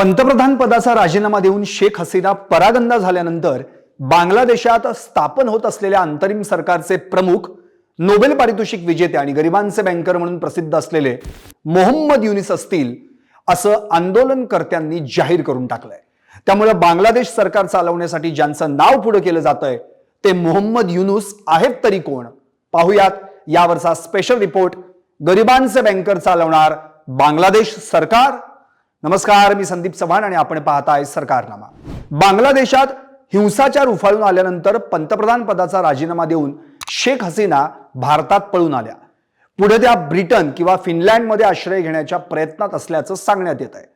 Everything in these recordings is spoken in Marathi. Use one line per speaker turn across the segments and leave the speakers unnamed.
पंतप्रधान पदाचा राजीनामा देऊन शेख हसीना परागंदा झाल्यानंतर बांगलादेशात स्थापन होत असलेल्या अंतरिम सरकारचे प्रमुख नोबेल पारितोषिक विजेते आणि गरिबांचे बँकर म्हणून प्रसिद्ध असलेले मोहम्मद युनिस असतील असं आंदोलनकर्त्यांनी जाहीर करून टाकलंय. त्यामुळे बांगलादेश सरकार चालवण्यासाठी ज्यांचं नाव पुढे केलं जातंय ते मोहम्मद युनुस आहेत तरी कोण? पाहुयात यावरचा स्पेशल रिपोर्ट गरिबांचे बँकर चालवणार बांगलादेश सरकार. नमस्कार मी संदीप चव्हाण आणि आपण पाहताय सरकारनामा. बांगलादेशात हिंसाचार उफाळून आल्यानंतर पंतप्रधान पदाचा राजीनामा देऊन शेख हसीना भारतात पळून आल्या. पुढे त्या ब्रिटन किंवा फिनलँडमध्ये आश्रय घेण्याच्या प्रयत्नात असल्याचं सांगण्यात येत आहे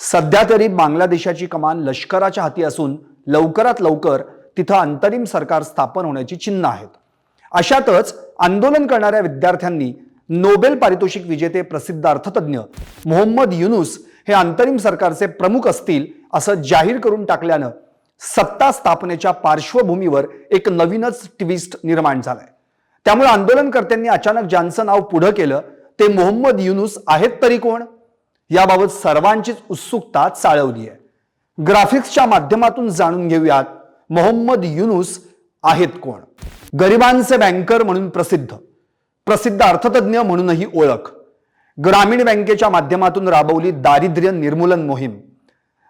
सध्या तरी बांगलादेशाची कमान लष्कराच्या हाती असून लवकरात लवकर तिथं अंतरिम सरकार स्थापन होण्याची चिन्ह आहेत. अशातच आंदोलन करणाऱ्या विद्यार्थ्यांनी नोबेल पारितोषिक विजेते प्रसिद्ध अर्थतज्ञ मोहम्मद युनुस हे अंतरिम सरकारचे प्रमुख असतील असं जाहीर करून टाकल्यानं सत्ता स्थापनेच्या पार्श्वभूमीवर एक नवीनच ट्विस्ट निर्माण झालाय. त्यामुळे आंदोलनकर्त्यांनी अचानक ज्यांचं नाव पुढं केलं ते मोहम्मद युनुस आहेत तरी कोण? याबाबत सर्वांचीच उत्सुकता चाळवली आहे. ग्राफिक्सच्या माध्यमातून जाणून घेऊयात मोहम्मद युनुस आहेत कोण? गरिबांचे बँकर म्हणून प्रसिद्ध. प्रसिद्ध अर्थतज्ञ म्हणूनही ओळख. ग्रामीण बँकेच्या माध्यमातून राबवली दारिद्र्य निर्मूलन मोहीम.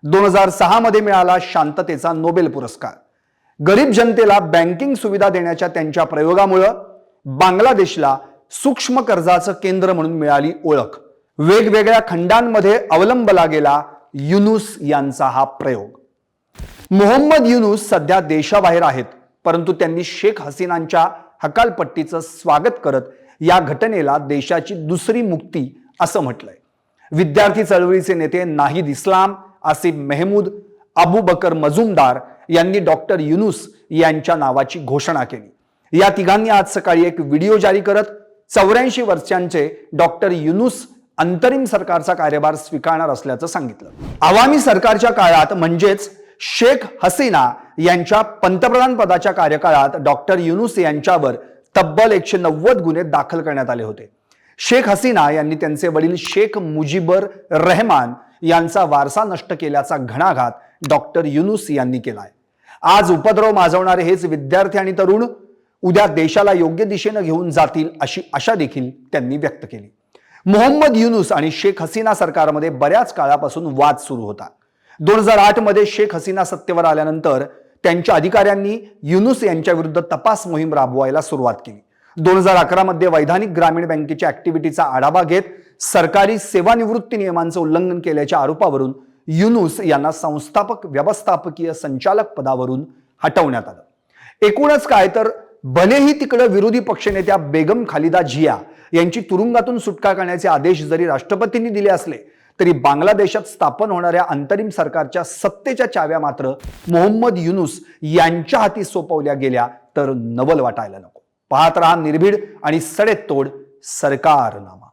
दोन हजार सहामध्ये मिळाला शांततेचा नोबेल पुरस्कार. गरीब जनतेला बँकिंग सुविधा देण्याच्या त्यांच्या प्रयोगामुळं बांगलादेशला सूक्ष्म कर्जाचं केंद्र म्हणून मिळाली ओळख. वेगवेगळ्या खंडांमध्ये अवलंबला गेला युनुस यांचा हा प्रयोग. मोहम्मद युनुस सध्या देशाबाहेर आहेत परंतु त्यांनी शेख हसीनांच्या हकालपट्टीचं स्वागत करत या घटनेला देशाची दुसरी मुक्ती असं म्हटलंय. विद्यार्थी चळवळीचे नेते नाहिद इस्लाम आसिफ मेहमूद अबू बकर मजुमदार यांनी डॉक्टर युनुस यांच्या नावाची घोषणा केली. या तिघांनी आज सकाळी एक व्हिडिओ जारी करत चौऱ्याऐंशी वर्षांचे डॉक्टर युनुस अंतरिम सरकारचा कार्यभार स्वीकारणार असल्याचं सांगितलं. आवामी सरकारच्या काळात म्हणजेच शेख हसीना यांच्या पंतप्रधान पदाच्या कार्यकाळात डॉक्टर युनुस यांच्यावर तब्बल एकशे नव्वद गुन्हे दाखल करण्यात आले होते. शेख हसीना यांनी त्यांचे वडील शेख मुजीबर रहमान यांचा वारसा नष्ट केल्याचा घणाघात डॉक्टर युनुस यांनी केलाय. आज उपद्रव माजवणारे हेच विद्यार्थी आणि तरुण उद्या देशाला योग्य दिशेनं घेऊन जातील अशी आशा देखील त्यांनी व्यक्त केली. मोहम्मद युनुस आणि शेख हसीना सरकारमध्ये बऱ्याच काळापासून वाद सुरू होता. दोन हजार आठमध्ये शेख हसीना सत्तेवर आल्यानंतर त्यांच्या अधिकाऱ्यांनी युनुस यांच्या विरुद्ध तपास मोहीम राबवायला सुरुवात केली. दोन हजार अकरा मध्ये वैधानिक ग्रामीण बँकेच्या ऍक्टिव्हिटीचा आढावा घेत सरकारी सेवानिवृत्ती नियमांचं उल्लंघन केल्याच्या आरोपावरून युनुस यांना संस्थापक व्यवस्थापकीय संचालक पदावरून हटवण्यात आलं. एकूणच काय तर भलेही तिकडं विरोधी पक्षनेत्या बेगम खालिदा जिया यांची तुरुंगातून सुटका करण्याचे आदेश जरी राष्ट्रपतींनी दिले असले तरी बांगलादेशात स्थापन होणाऱ्या अंतरिम सरकारच्या सत्तेच्या चाव्या मात्र मोहम्मद युनुस यांच्या हाती सोपवल्या गेल्या तर नवल वाटायला नको. पाहत राहा निर्भीड आणि सडेतोड सरकारनामा.